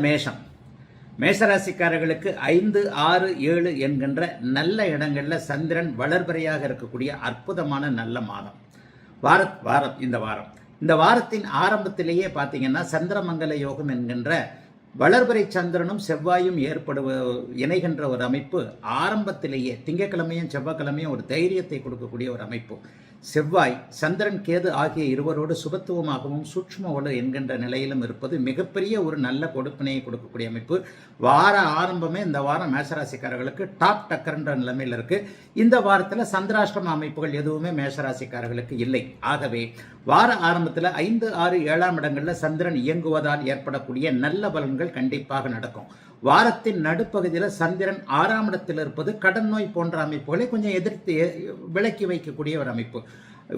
மேஷம். மேஷராசிக்காரர்களுக்கு ஐந்து ஆறு ஏழு என்கின்ற நல்ல இடங்களில் சந்திரன் வளர்பறையாக இருக்கக்கூடிய அற்புதமான நல்ல மாதம். வாரத் வாரம் இந்த வாரம். இந்த வாரத்தின் ஆரம்பத்திலேயே பார்த்தீங்கன்னா சந்திரமங்கல யோகம் என்கின்ற வளர்பறை சந்திரனும் செவ்வாயும் ஏற்படுவ இணைகின்ற ஒரு அமைப்பு ஆரம்பத்திலேயே திங்கக்கிழமையும் செவ்வாய்க்கிழமையும் ஒரு தைரியத்தை கொடுக்கக்கூடிய ஒரு அமைப்பு. செவ்வாய் சந்திரன் கேது ஆகிய இருவரோடு சுபத்துவமாகவும் சூட்சுமோடு என்கின்ற நிலையிலும் இருப்பது மிகப்பெரிய ஒரு நல்ல கொடுப்பினையை கொடுக்கக்கூடிய அமைப்பு. வார ஆரம்பமே இந்த வாரம் மேஷராசிக்காரர்களுக்கு டாப் டக்கர்ன்ற நிலைமையில் இருக்கு. இந்த வாரத்தில் சந்திராஷ்டம அமைப்புகள் எதுவுமே மேஷராசிக்காரர்களுக்கு இல்லை. ஆகவே வார ஆரம்பத்தில் ஐந்து ஆறு ஏழாம் இடங்களில் சந்திரன் இயங்குவதால் ஏற்படக்கூடிய நல்ல பலன்கள் கண்டிப்பாக நடக்கும். வாரத்தின் நடுப்பகுதியில் சந்திரன் ஆறாம் இடத்தில் இருப்பது கடன் நோய் போன்ற அமைப்புகளை கொஞ்சம் எதிர்த்து விலக்கி வைக்கக்கூடிய ஒரு அமைப்பு.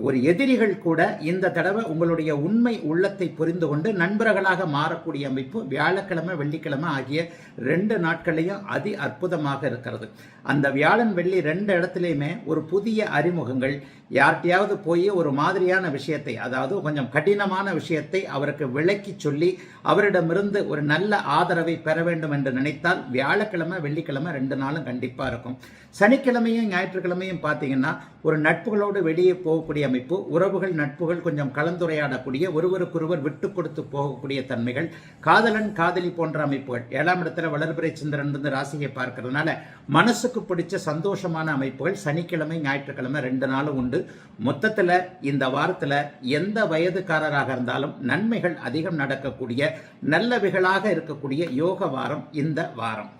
ஒரு எதிரிகள் கூட இந்த தடவை உங்களுடைய உண்மை உள்ளத்தை புரிந்து கொண்டு நண்பர்களாக மாறக்கூடிய அமைப்பு வியாழக்கிழமை வெள்ளிக்கிழமை ஆகிய ரெண்டு நாட்களையும் அதி அற்புதமாக இருக்கிறது. அந்த வியாழன் வெள்ளி ரெண்டு இடத்துலையுமே ஒரு புதிய அறிமுகங்கள் யார்கிட்டையாவது போய் ஒரு மாதிரியான விஷயத்தை அதாவது கொஞ்சம் கடினமான விஷயத்தை அவருக்கு விளக்கி சொல்லி அவரிடமிருந்து ஒரு நல்ல ஆதரவை பெற வேண்டும் என்று நினைத்தால் வியாழக்கிழமை வெள்ளிக்கிழமை ரெண்டு நாளும் கண்டிப்பாக இருக்கும். சனிக்கிழமையும் ஞாயிற்றுக்கிழமையும் பார்த்தீங்கன்னா ஒரு நட்புகளோடு வெளியே போகக்கூடிய அமைப்பு உறவுகள் நட்புகள் கொஞ்சம் கலந்துரையாடக்கூடிய ஒருவருக்கொருவர் விட்டு கொடுத்து போகக்கூடிய தன்மைகள் காதலன் காதலி போன்ற அமைப்புகள். ஏழாம் இடத்துல வளர்பிறை சந்திரன் இருந்து ராசியை பார்க்கறதுனால மனசுக்கு பிடிச்ச சந்தோஷமான அமைப்புகள் சனிக்கிழமை ஞாயிற்றுக்கிழமை ரெண்டு நாளும் உண்டு. மொத்தத்தில் இந்த வாரத்தில் எந்த வயதுக்காரராக இருந்தாலும் நன்மைகள் அதிகம் நடக்கக்கூடிய நல்லவைகளாக இருக்கக்கூடிய யோக வாரம் இந்த வாரம்.